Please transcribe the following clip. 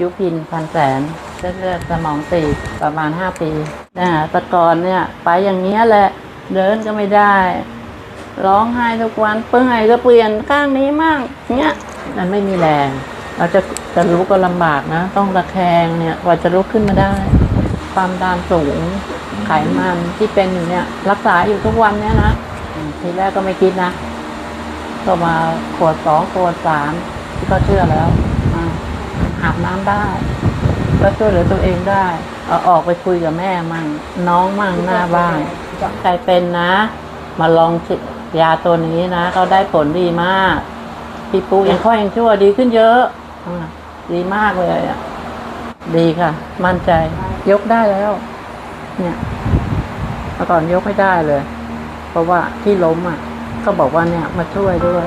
ยุพินพันแสนเส้นเลือดสมองตีบประมาณห้าปีนะแตะกอนเนี่ย ไปอย่างเงี้ยแหละ เดินก็ไม่ได้ ร้องไห้ทุกวันเปื่อยก็เปลี่ยนข้างนี้มั่งเงี้ยมันไม่มีแรงเราจะจะลุกก็ลำบากนะ ต้องตะแคงเนี่ยกว่าจะลุกขึ้นมาได้ ความดันสูงไขมันที่เป็นอยู่เนี่ย รักษาอยู่ทุกวันเนี่ยนะทีแรกก็ไม่คิดนะก็มาขวดสองขวดสามที่ก็เชื่อแล้ว อาบน้ำได้ก็ช่วยเหลือตัวเองได้เอาออกไปคุยกับแม่มั่งน้องมั่งหน้าบ้านใครเป็นนะ มาลองยาตัวนี้นะเขาได้ผลดีมากพี่ปูยังค่อยยังชั่วดีขึ้นเยอะดีมากเลยอะดีค่ะ มั่นใจ ยกได้แล้ว เนี่ยเมื่อก่อนยกไม่ได้เลย เพราะว่าที่ล้มอะ ก็บอกว่าเนี่ยมาช่วยด้วย